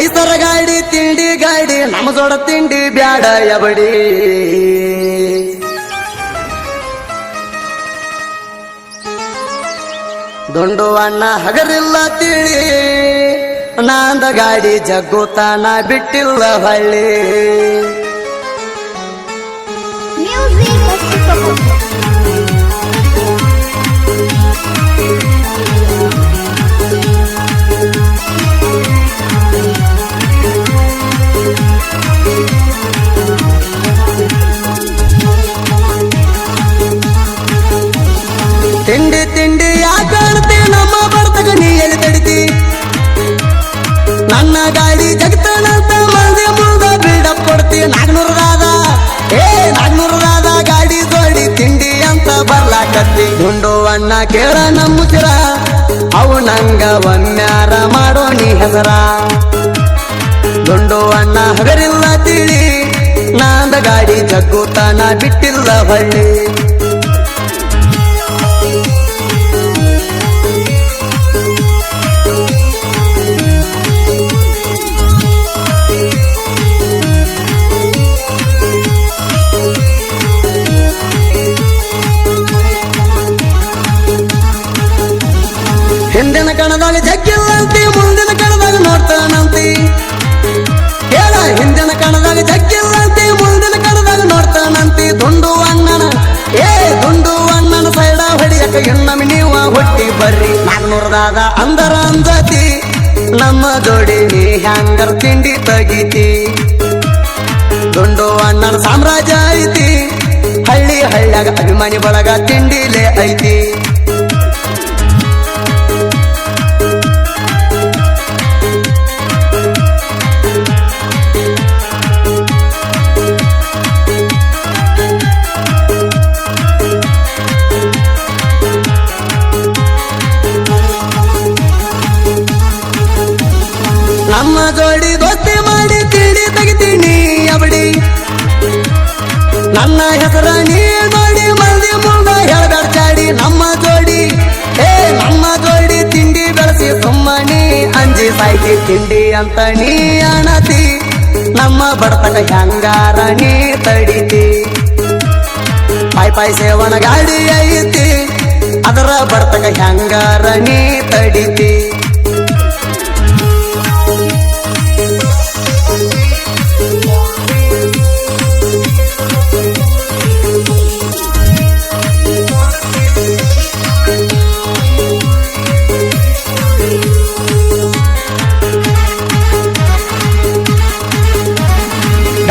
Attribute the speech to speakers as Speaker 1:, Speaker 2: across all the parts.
Speaker 1: ಐಸರ ಗಾಡಿ, ತಿಂಡಿ ಗಾಡಿ, ನಮ್ಮ ಜೋಡ ತಿಂಡಿ ಬ್ಯಾಡ ಎಬಡಿ. ದೊಂಡು ಅಣ್ಣ ಹಗರಿಲ್ಲ ತಿಳಿ, ನಾಂದ ಗಾಡಿ ಜಗ್ಗುತ್ತಾನ ಬಿಟ್ಟಿಲ್ಲ ಹಳ್ಳಿ. ನನ್ನ ಗಾಡಿ ಜಗತ್ತನಂತ ಮಂದಿ ಮುಂದ ಬಿಲ್ಡಪ್ ಕೊಡ್ತೀನಿ ನಾಗ್ನೂರ ರಾದ ಏ, ನಾಗ್ನೂರ ರಾದ ಗಾಡಿ ಜೋಡಿ ತಿಂಡಿ ಅಂತ ಬರ್ಲಾಕತ್ತಿ. ಗುಂಡು ಅಣ್ಣ ಕೇಳ ನಮ್ಮುತ್ತಿರ ಅವು ನಂಗ ಒನ್ಯಾರ ಮಾಡೋ ನೀ ಹೆಸರ. ಗುಂಡು ಅಣ್ಣ ಹಗರಿಲ್ಲ ತಿಳಿ. ನಾಂದ ಗಾಡಿ ಜಗ್ಗುತ್ತಾನ ಬಿಟ್ಟಿಲ್ಲ ಹಳ್ಳಿ. ಹಿಂದಿನ ಕಣದಾಗ ಜಗ್ಗಿಲ್ಲಂತಿ, ಮುಂದಿನ ಕಣದಾಗ ನೋಡ್ತಾನಂತಿ. ಹೇಳ, ಹಿಂದಿನ ಕಣದಾಗ ಜಗ್ಗಿಲ್ಲಂತಿ, ಮುಂದಿನ ಕಣದಾಗ ನೋಡ್ತಾನಂತಿ. ದುಂಡು ಅಣ್ಣನ, ಏ, ದುಂಡು ಅಣ್ಣನ ಸೈಡ ಹೊಡಿಯಕ ಹೆಣ್ಣಮಿ ನೀವ ಹೊಟ್ಟಿ ಬರ್ರಿ. ನಾನ್ನೂರದಾಗ ಅಂದರ ಅಂದತಿ ನಮ್ಮ ಜೋಡಿ ನೀ ಹ್ಯಾಂಗರ್ ತಿಂಡಿ ತಗಿತಿ. ದುಂಡು ಅಣ್ಣನ ಸಾಮ್ರಾಜ್ಯ ಐತಿ, ಹಳ್ಳಿ ಹಳ್ಳಿಯಾಗ ಅಭಿಮಾನಿ ಬಳಗ ತಿಂಡಿಲೇ ಐತಿ. ನನ್ನ ಹೆಸರ ನೀ ನೋಡಿ ಮಂದಿ ಮುಂದ ಹೇಳಬೇಡ ಚಾಡಿ? ನಮ್ಮ ಜೋಡಿ. ಏ, ನಮ್ಮ ಜೋಡಿ ತಿಂಡಿ ಬೆಳೆಸಿ ಸುಮ್ಮನಿ. ಅಂಜಿ ಸಾಯ್ತಿ ತಿಂಡಿ ಅಂತ ನೀ ಅಣತಿ. ನಮ್ಮ ಬಡತನ ಹೆಂಗಾರ ನೀ ತಡಿತಿ. ಪಾಯ್ ಪಾಯ್ ಸೇವನ ಗಾಡಿ ಐತಿ. ಅದರ ಬಡತನ ಹೆಂಗಾರ ನೀ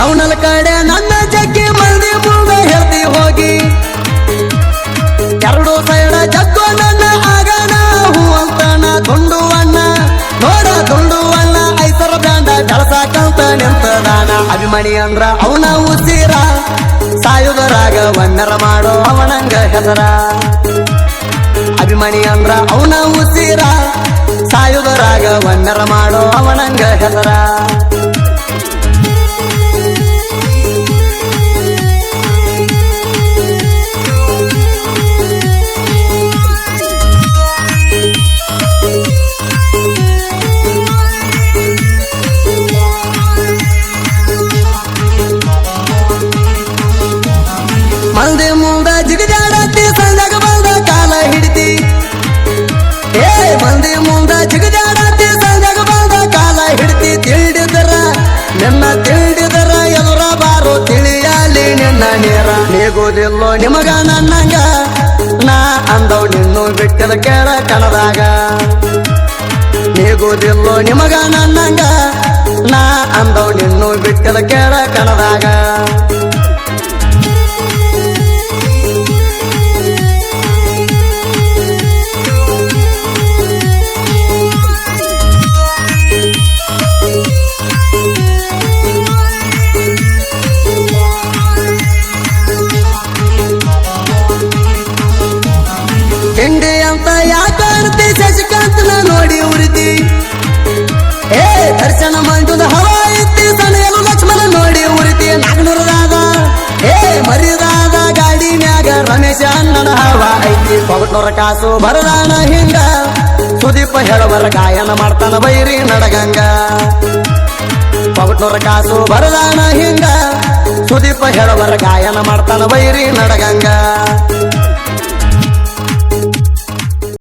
Speaker 1: ಡೌನಲ್ ಕಡೆ ನನ್ನ ಜಗ್ಗಿ ಮಂದಿ ಮುಂದೆ ಹೇಳ್ತಿ ಹೋಗಿ ಎರಡು ಸೈಡ ಜಗ್ಗು ನನ್ನ ಆಗಣ, ಹೂ ಅಂತಾನ ದುಂಡು ಅಣ್ಣ ನೋಡ, ದುಂಡು ಅಣ್ಣ ಐಸರ ಬ್ಯಾಂಡ ಬೆಳಸಾಕಂತ ನಿಂತದಾನ. ಅಭಿಮಾನಿ ಅಂದ್ರ ಅವನ ಉಸಿರ. ಸಾಯುಧರಾಗ ವನ್ನರ ಮಾಡೋ ಅವನಂಗ ಹೆಸರ. ಅಭಿಮಾನಿ ಅಂದ್ರ ಅವನ ಉಸಿರ. ಸಾಯುಧರಾಗ ವನ್ನರ ಮಾಡೋ ಅವನಂಗ ಹೆಸರ. ನೀಗೋದಿಲ್ಲೋ ನಿಮಗ ನನ್ನಂಗ? ನಾ ಅಂದವ್ ನಿನ್ನು ಬಿಟ್ಟಿದ ಕೇಳ ಕಣದಾಗ ನೀಗೋದಿಲ್ಲೋ ನಿಮಗ ನನ್ನಂಗ? ನಾ ಅಂದವ್ ನಿನ್ನು ಬಿಟ್ಟಿದ ಕೇಳ ಕಣದಾಗ ತಿಂಡಿ ಅಂತ ಯಾಕಾಡ್ತಿ ಶಶಿಕಾಂತನ ನೋಡಿ ಉರಿತಿ? ಏ, ದರ್ಶನ ಮಂಜುದ ಹವಾ ಇತ್ತಿ ಸನೆಯಲು ಲಕ್ಷ್ಮಣ ನೋಡಿ ಉರಿತಿ. ನಾಗನೂರದಾದ ಏ ಮರಿದಾದ ಗಾಡಿ ಮ್ಯಾಗ ರಮೇಶ ಅಣ್ಣನ ಹವಾ ಐತಿ. ಪಗಟ್ನೂರ ಕಾಸು ಬರದಾನ ಹಿಂಗ. ಸುದೀಪ ಹೇಳವರ ಗಾಯನ ಮಾಡ್ತಾನ ಬೈರಿ ನಡಗಂಗ. ಪಗಟ್ನೂರ ಕಾಸು ಬರದಾನ ಹಿಂಗ. ಸುದೀಪ ಹೇಳವರ ಗಾಯನ ಮಾಡ್ತಾನ ಬೈರಿ ನಡಗಂಗ.